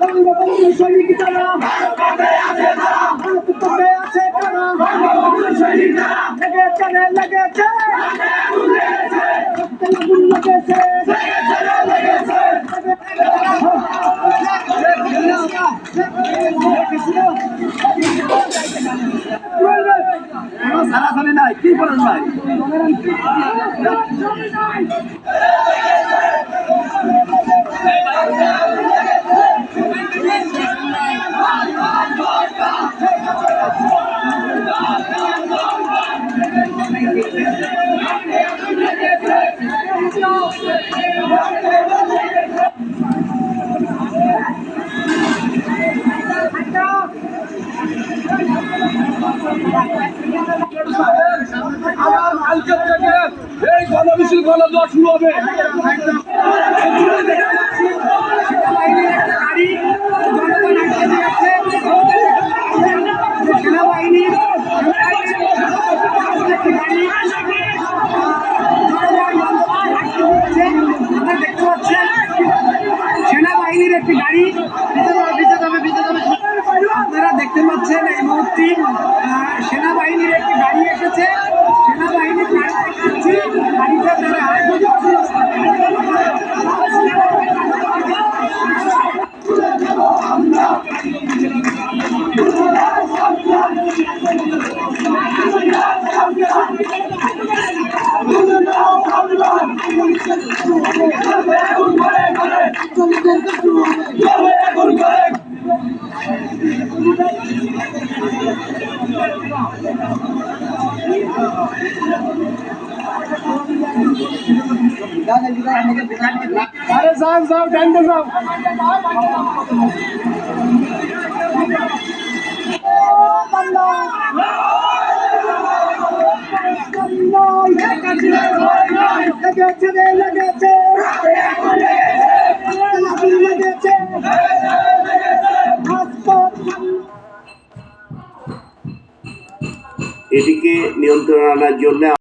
বঙ্গবন্ধু সৈনিক যারা ভারত পথে আছে কারা লেগেছে রে লেগেছে রক্তে আগুন লেগেছে সারাসারি নাই কি করেন ভাই আবার কালকে থেকে এই গণমিছিল গণদোয়া শুরু হবে। দেখতে পাচ্ছেন সেনাবাহিনীর একটি গাড়ি আপনারা দেখতে পাচ্ছেন এই মুহূর্তে সেনাবাহিনীর একটি গাড়ি এসেছে। अरे साहब साहब डंडे साहब। লেগেছে রে এটিকে নিয়ন্ত্রণে আনার জন্য